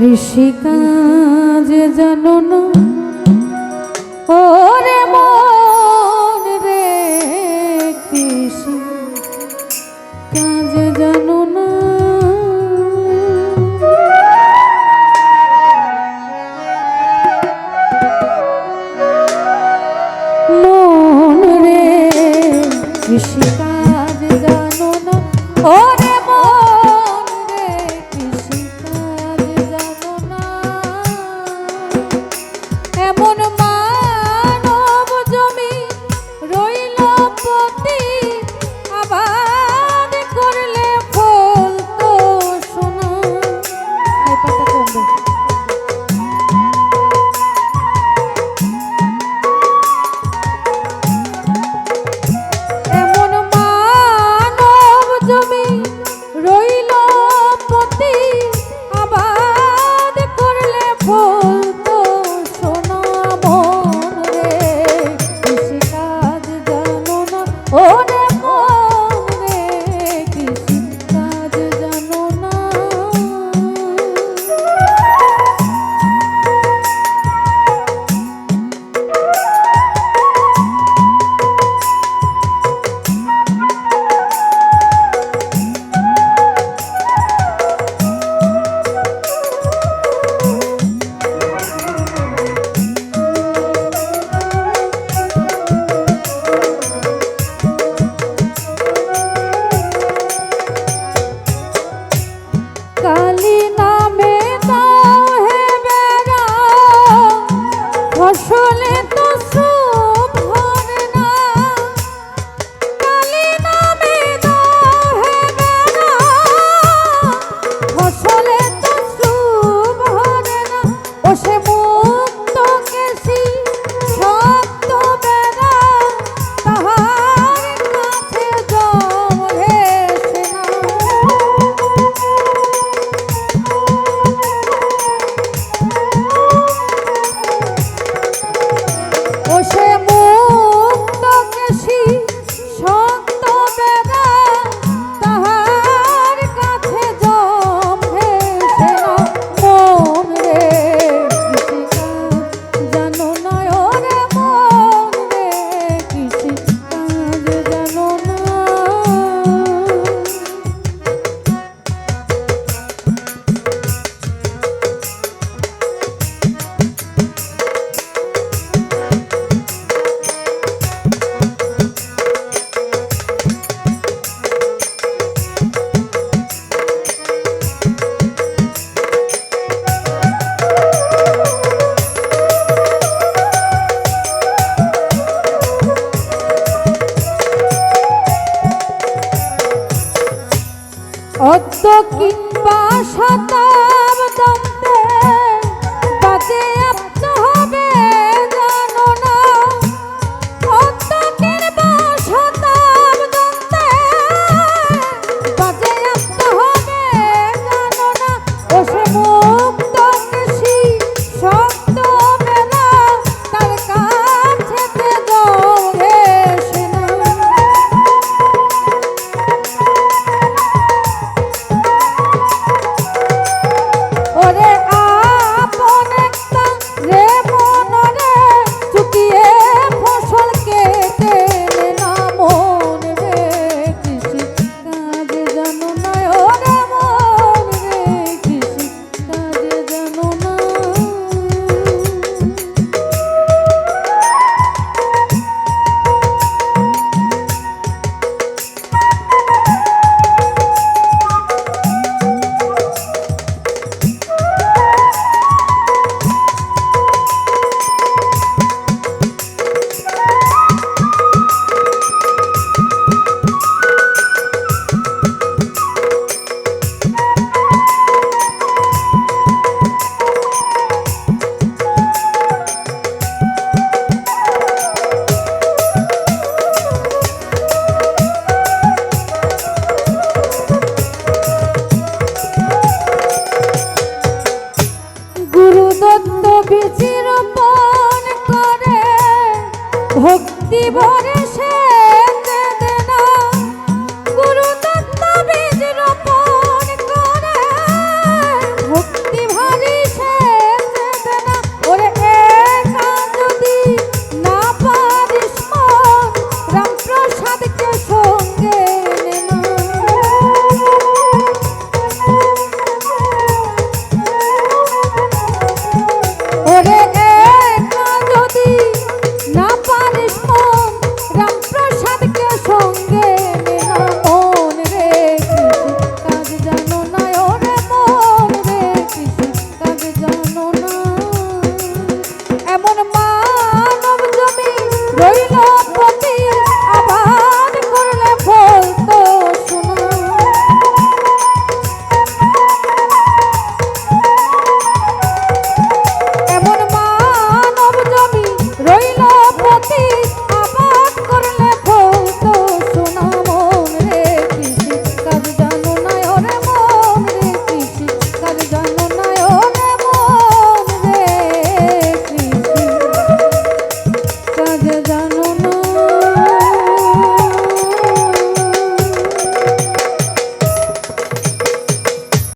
কৃষিকাজ জনন। ওরে মন রে কৃষি কাজ জনন। মন রে কৃষিকাজ কিংবা শতা গুরু দত্ত বিচিরপন করে ভক্তি ভরে সে